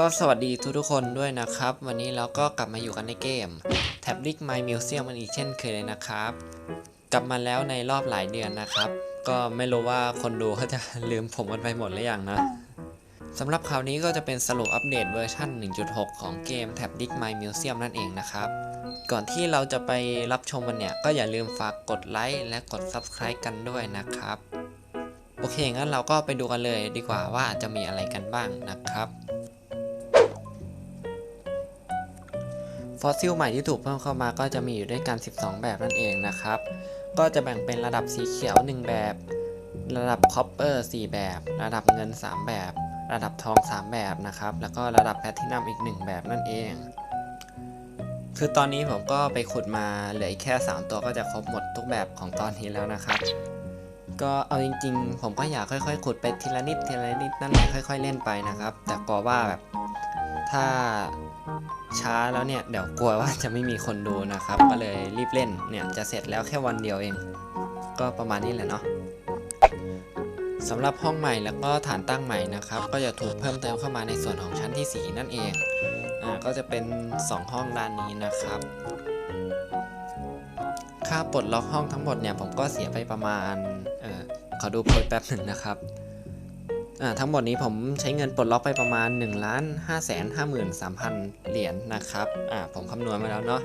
ก็สวัสดีทุกทุกๆคนด้วยนะครับ วันนี้เราก็กลับมาอยู่กันในเกม t a b l i c My Museum มันอีกเช่นเคยเลยนะครับ กลับมาแล้วในรอบหลายเดือนนะครับ ก็ไม่รู้ว่าคนดูเขาจะลืมผมกันไปหมดหรือยังนะสำหรับคราวนี้ก็จะเป็นสรุปอัปเดตเวอร์ชัน1.6 ของเกม t a b l i c My Museum นั่นเองนะครับ ก่อนที่เราจะไปรับชมมันเนี่ย ก็อย่าลืมฝากกดไลค์และกด Subscribe กันด้วยนะครับ โอเคงั้นเราก็ไปดูกันเลยดีกว่าว่าจะมีอะไรกันบ้างนะครับ ฟอสซิลใหม่ที่ถูกเพิ่มเข้ามาก็จะมีอยู่ด้วยกัน 12 แบบนั่นเองนะครับ ก็จะแบ่งเป็นระดับสีเขียว 1 แบบ ระดับคอปเปอร์4แบบ ระดับเงิน 3 แบบ ระดับทอง 3 แบบนะครับ แล้วก็ระดับแพลทินัมอีก 1 แบบนั่นเอง คือตอนนี้ผมก็ไปขุดมาเหลืออีกแค่ 3 ตัวก็จะครบหมดทุกแบบของตอนนี้แล้วนะครับก็เอาจริงๆ ผมก็อยากค่อยๆ ขุดไปทีละนิดทีละนิดนั่นแหละค่อย ๆ เล่นไปนะครับ แต่กลัวว่าแบบ ถ้าช้าแล้วเนี่ยเดี๋ยวกลัวว่าจะไม่มีคนดูนะครับ ก็เลยรีบเล่นเนี่ยจะเสร็จแล้วแค่วันเดียวเอง ก็ประมาณนี้แหละเนาะสำหรับห้องใหม่แล้วก็ฐานตั้งใหม่นะครับ ก็จะถูกเพิ่มเติมเข้ามาในส่วนของชั้นที่สีนั่นเองอ่าก็จะเป็น 2 ห้องด้านนี้นะครับ ค่าปลดล็อกห้องทั้งหมดเนี่ยผมก็เสียไปประมาณเออขอดูโพยแป๊บหนึ่งนะครับ ทั้งหมดนี้ผมใช้เงินปลดล็อกไปประมาณ1ล้าน5แสน53,000 เหรียญนะครับผมคำนวณมาแล้วเนาะ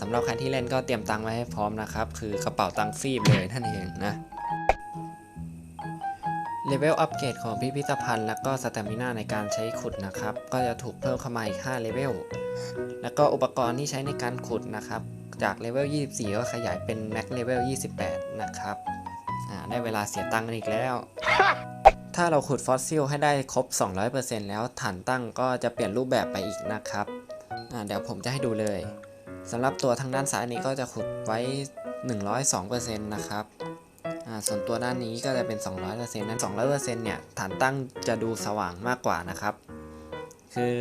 สำหรับใครที่เล่นก็เตรียมตังค์ไว้ให้พร้อมนะครับ คือกระเป๋าตังค์ฟีบเลยนั่นเองนะเลเวลอัปเกรดของพิพิธภัณฑ์ แล้วก็สเตมินาในการใช้ขุดนะครับ ก็จะถูกเพิ่มเข้ามาอีก5เลเวลแล้วก็อุปกรณ์ที่ใช้ในการขุดนะครับ จากเลเวล24 ก็ขยายเป็นแม็กเลเวล28 นะครับได้เวลาเสียตังค์อีกแล้ว ถ้าเราขุดฟอสซิลให้ได้ครบ 200%แล้วฐานตั้งก็จะเปลี่ยนรูปแบบไปอีกนะครับเดี๋ยวผมจะให้ดูเลยสำหรับตัวทางด้านซ้ายนี้ก็จะขุดไว้ 102%นะครับส่วนตัวด้านนี้ก็จะเป็น 200%นั้น 200%เนี่ยฐานตั้งจะดูสว่างมากกว่านะครับ คือ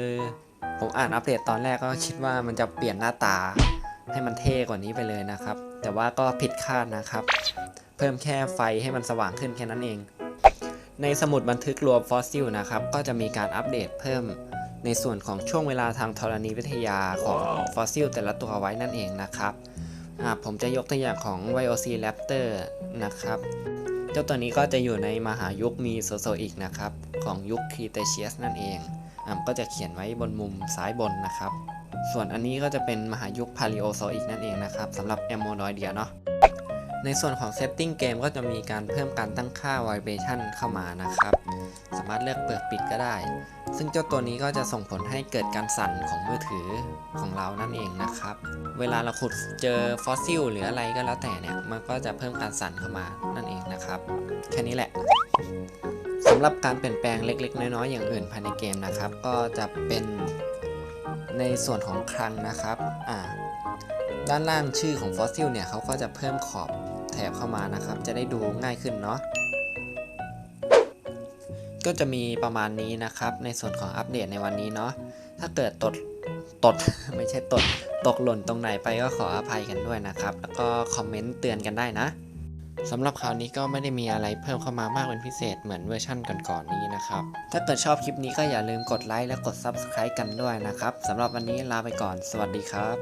ผมอ่านอัปเดตตอนแรกก็คิดว่ามันจะเปลี่ยนหน้าตาให้มันเท่กว่านี้ไปเลยนะครับ แต่ว่าก็ผิดคาดนะครับ เพิ่มแค่ไฟให้มันสว่างขึ้นแค่นั้นเอง ในสมุดบันทึกรวมฟอสซิลนะครับ ก็จะมีการอัปเดตเพิ่มในส่วนของช่วงเวลาทางธรณีวิทยาของฟอสซิลแต่ละตัวไว้นั่นเองนะครับอ่าผมจะยกตัวอย่างของ Viociraptor นะครับ เจ้าตัวนี้ก็จะอยู่ในมหายุคมีโซโซอีกนะครับ ของยุคครีเตเชียสนั่นเองอ่าก็จะเขียนไว้บนมุมซ้ายบนนะครับ ส่วนอันนี้ก็จะเป็นมหายุคพาลิโอโซอีกนั่นเองนะครับสำหรับแอมโมนอยเดียเนาะ ในส่วนของเซตติ้งเกมก็จะมีการเพิ่มการตั้งค่า Vibration เข้ามานะครับ สามารถเลือกเปิดปิดก็ได้ ซึ่งเจ้าตัวนี้ก็จะส่งผลให้เกิดการสั่นของมือถือของเรานั่นเองนะครับ เวลาเราขุดเจอฟอสซิลหรืออะไรก็แล้วแต่เนี่ย มันก็จะเพิ่มการสั่นเข้ามานั่นเองนะครับ แค่นี้แหละสำหรับการเปลี่ยนแปลงเล็ก ๆ น้อยๆอย่างอื่นภายในเกมนะครับ ก็จะเป็นในส่วนของคลังนะครับ อ่า ด้านล่างชื่อของฟอสซิลเนี่ยเขาก็จะเพิ่มขอบ ถบเข้ามานะครับ จะได้ดูง่ายขึ้นเนาะก็จะมีประมาณนี้นะครับ ในส่วนของอัปเดตในวันนี้เนาะถ้าเกิดตดตดไม่ใช่ตดตกหล่นตรงไหนไปก็ขออภัยกันด้วยนะครับ แล้วก็คอมเมนต์เตือนกันได้นะสำหรับคราวนี้ก็ไม่ได้มีอะไรเพิ่มเข้ามามากเป็นพิเศษเหมือนเวอร์ชั่นก่อนๆนี้นะครับ ถ้าเกิดชอบคลิปนี้ก็อย่าลืมกดไลค์และกด Subscribe กันด้วยนะครับสำหรับวันนี้ลาไปก่อน สวัสดีครับ